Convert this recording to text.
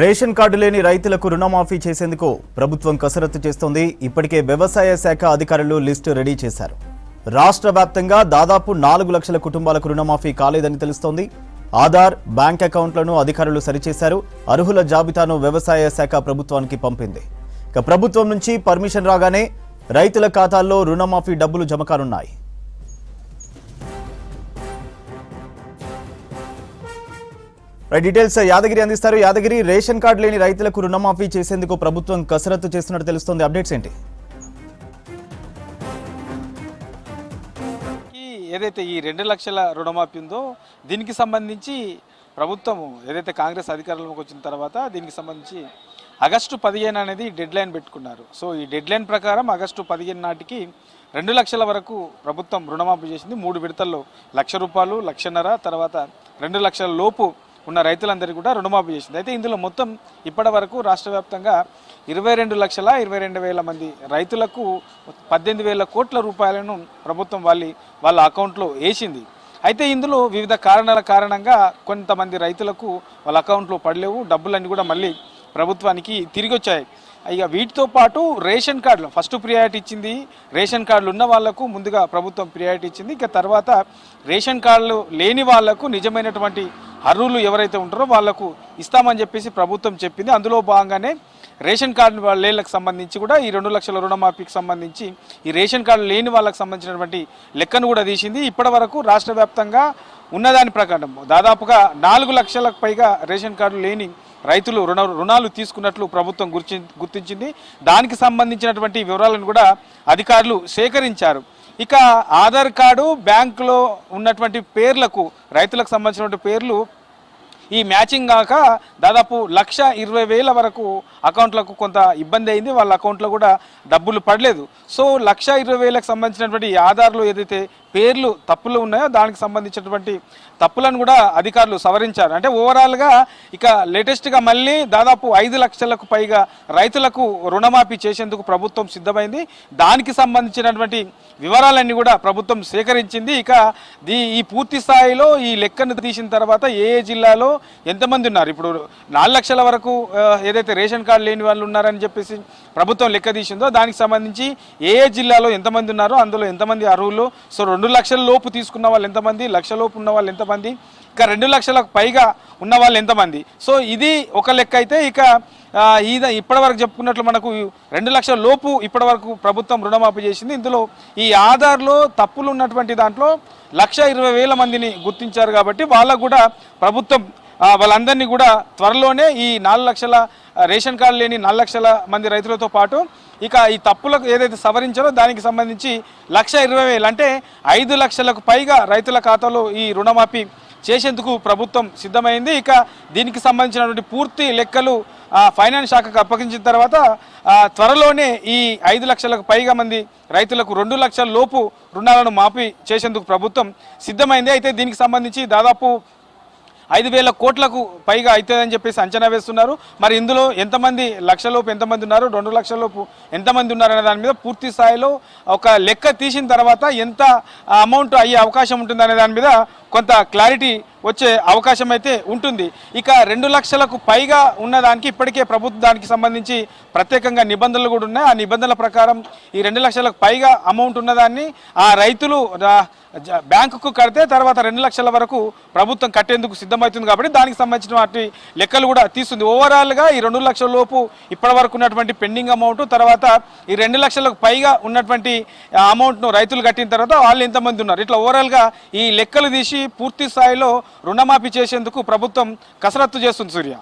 Ration card లేని రైతులకు రుణమాఫీ చేసేందుకు ప్రభుత్వం కసరత్తు చేస్తోంది. ఇప్పటికే వ్యవసాయ శాఖ అధికారులు లిస్టు రెడీ చేశారు. రాష్ట్ర వ్యాప్తంగా దాదాపు నాలుగు లక్షల కుటుంబాలకు రుణమాఫీ కాలేదని తెలుస్తోంది. ఆధార్ బ్యాంక్ అకౌంట్లను అధికారులు సరిచేశారు. అర్హుల జాబితాను వ్యవసాయ శాఖ ప్రభుత్వానికి పంపింది. ఇక ప్రభుత్వం నుంచి పర్మిషన్ రాగానే రైతుల ఖాతాల్లో రుణమాఫీ డబ్బులు జమ కానున్నాయి. డీటెయిల్స్ యాదగిరి uh, అందిస్తారు. యాదగిరి రేషన్ కార్డు లేని రైతులకు రుణమాఫీ చేసేందుకు ప్రభుత్వం కసరత్తు చేస్తున్నట్టు తెలుస్తోంది. అప్డేట్స్ ఏంటి? ఈ ఏదైతే ఈ రెండు లక్షల రుణమాఫీ ఉందో దీనికి సంబంధించి ప్రభుత్వం ఏదైతే కాంగ్రెస్ అధికారంలోకి వచ్చిన తర్వాత దీనికి సంబంధించి ఆగస్టు పదిహేను అనేది డెడ్ లైన్ పెట్టుకున్నారు. సో ఈ డెడ్ లైన్ ప్రకారం ఆగస్టు పదిహేను నాటికి రెండు లక్షల వరకు ప్రభుత్వం రుణమాఫీ చేసింది. మూడు విడతల్లో లక్ష రూపాయలు లక్షన్నర తర్వాత రెండు లక్షల లోపు ఉన్న రైతులందరికీ కూడా రుణమాఫీ చేసింది. అయితే ఇందులో మొత్తం ఇప్పటి వరకు రాష్ట్ర వ్యాప్తంగా ఇరవై రెండు లక్షల ఇరవై రెండు వేల మంది రైతులకు పద్దెనిమిది వేల కోట్ల రూపాయలను ప్రభుత్వం వాళ్ళ వాళ్ళ అకౌంట్లో వేసింది. అయితే ఇందులో వివిధ కారణాల కారణంగా కొంతమంది రైతులకు వాళ్ళ అకౌంట్లో పడలేవు డబ్బులన్నీ కూడా మళ్ళీ ప్రభుత్వానికి తిరిగి వచ్చాయి ఇక వీటితో పాటు రేషన్ కార్డులు ఫస్ట్ ప్రియారిటీ ఇచ్చింది. రేషన్ కార్డులు ఉన్న వాళ్ళకు ముందుగా ప్రభుత్వం ప్రియారిటీ ఇచ్చింది. ఇక తర్వాత రేషన్ కార్డులు లేని వాళ్ళకు నిజమైనటువంటి అర్హులు ఎవరైతే ఉంటారో వాళ్ళకు ఇస్తామని చెప్పేసి ప్రభుత్వం చెప్పింది. అందులో భాగంగానే రేషన్ కార్డు లేళ్ళకు సంబంధించి కూడా ఈ రెండు లక్షల రుణమాఫీకి సంబంధించి ఈ రేషన్ కార్డు లేని వాళ్ళకి సంబంధించినటువంటి లెక్కను కూడా తీసింది. ఇప్పటి వరకు రాష్ట్ర వ్యాప్తంగా ఉన్నదాని ప్రకారం దాదాపుగా నాలుగు లక్షలకు పైగా రేషన్ కార్డు లేని రైతులు రుణ రుణాలు తీసుకున్నట్లు ప్రభుత్వం గుర్తించింది. దానికి సంబంధించినటువంటి వివరాలను కూడా అధికారులు సేకరించారు. ఇక ఆధార్ కార్డు బ్యాంకులో ఉన్నటువంటి పేర్లకు రైతులకు సంబంధించినటువంటి పేర్లు ఈ మ్యాచింగ్ కాక దాదాపు లక్ష ఇరవై వేల వరకు అకౌంట్లకు కొంత ఇబ్బంది అయింది. వాళ్ళ అకౌంట్లో కూడా డబ్బులు పడలేదు. సో లక్ష ఇరవై వేలకు సంబంధించినటువంటి ఆధార్లు ఏదైతే పేర్లు తప్పులు ఉన్నాయో దానికి సంబంధించినటువంటి తప్పులను కూడా అధికారులు సవరించారు. అంటే ఓవరాల్గా ఇక లేటెస్ట్గా మళ్ళీ దాదాపు ఐదు లక్షలకు పైగా రైతులకు రుణమాఫీ చేసేందుకు ప్రభుత్వం సిద్ధమైంది. దానికి సంబంధించినటువంటి వివరాలన్నీ కూడా ప్రభుత్వం సేకరించింది. ఇక దీ ఈ పూర్తి స్థాయిలో ఈ లెక్కను తీసిన తర్వాత ఏ జిల్లాలో ఎంతమంది ఉన్నారు? ఇప్పుడు నాలుగు లక్షల వరకు ఏదైతే రేషన్ కార్డు లేని వాళ్ళు ఉన్నారని చెప్పేసి ప్రభుత్వం లెక్క తీసిందో దానికి సంబంధించి ఏ ఏ జిల్లాలో ఎంతమంది ఉన్నారో అందులో ఎంతమంది అర్హులు? సో రెండు లక్షల లోపు తీసుకున్న వాళ్ళు ఎంతమంది? లక్ష లోపు ఉన్న వాళ్ళు ఎంతమంది? ఇక రెండు లక్షలకు పైగా ఉన్న వాళ్ళు ఎంతమంది? సో ఇది ఒక లెక్క అయితే ఇక ఆ, ఈద ఇప్పటివరకు చెప్పుకున్నట్లు మనకు రెండు లక్షల లోపు ఇప్పటివరకు ప్రభుత్వం రుణమాఫీ చేసింది. ఇందులో ఈ ఆధార్లో తప్పులు ఉన్నటువంటి దాంట్లో లక్ష ఇరవై వేల మందిని గుర్తించారు కాబట్టి వాళ్ళకు కూడా ప్రభుత్వం వాళ్ళందరినీ కూడా త్వరలోనే ఈ నాలుగు లక్షల రేషన్ కార్డు లేని నాలుగు లక్షల మంది రైతులతో పాటు ఇక ఈ తప్పులకు ఏదైతే సవరించారో దానికి సంబంధించి లక్ష ఇరవై వేలు అంటే ఐదు లక్షలకు పైగా రైతుల ఖాతాలో ఈ రుణమాఫీ చేసేందుకు ప్రభుత్వం సిద్ధమైంది. ఇక దీనికి సంబంధించినటువంటి పూర్తి లెక్కలు ఫైనాన్స్ శాఖకు అప్పగించిన తర్వాత త్వరలోనే ఈ ఐదు లక్షలకు పైగా మంది రైతులకు రెండు లక్షల లోపు రుణాలను మాఫీ చేసేందుకు ప్రభుత్వం సిద్ధమైంది. అయితే దీనికి సంబంధించి దాదాపు ఐదు వేల కోట్లకు పైగా అవుతుందని చెప్పేసి అంచనా వేస్తున్నారు. మరి ఇందులో ఎంతమంది లక్షలోపు ఎంతమంది ఉన్నారు? రెండు లక్షలలోపు ఎంతమంది ఉన్నారు అనే దాని మీద పూర్తి స్థాయిలో ఒక లెక్క తీసిన తర్వాత ఎంత అమౌంట్ అయ్యే అవకాశం ఉంటుంది అనే దాని మీద కొంత క్లారిటీ వచ్చే అవకాశం అయితే ఉంటుంది. ఇక రెండు లక్షలకు పైగా ఉన్నదానికి ఇప్పటికే ప్రభుత్వం దానికి సంబంధించి ప్రత్యేకంగా నిబంధనలు కూడా ఉన్నాయి. ఆ నిబంధనల ప్రకారం ఈ రెండు లక్షలకు పైగా అమౌంట్ ఉన్నదాన్ని ఆ రైతులు బ్యాంకుకు కడితే తర్వాత రెండు లక్షల వరకు ప్రభుత్వం కట్టేందుకు సిద్ధమవుతుంది కాబట్టి దానికి సంబంధించిన వాటి లెక్కలు కూడా తీస్తుంది. ఓవరాల్గా ఈ రెండు లక్షల లోపు ఇప్పటి వరకు ఉన్నటువంటి పెండింగ్ అమౌంట్ తర్వాత ఈ రెండు లక్షలకు పైగా ఉన్నటువంటి అమౌంట్ను రైతులు కట్టిన తర్వాత వాళ్ళు ఎంతమంది ఉన్నారు? ఇట్లా ఓవరాల్గా ఈ లెక్కలు తీసి పూర్తి స్థాయిలో రుణమాఫీ చేసేందుకు ప్రభుత్వం కసరత్తు చేస్తుంది సూర్య.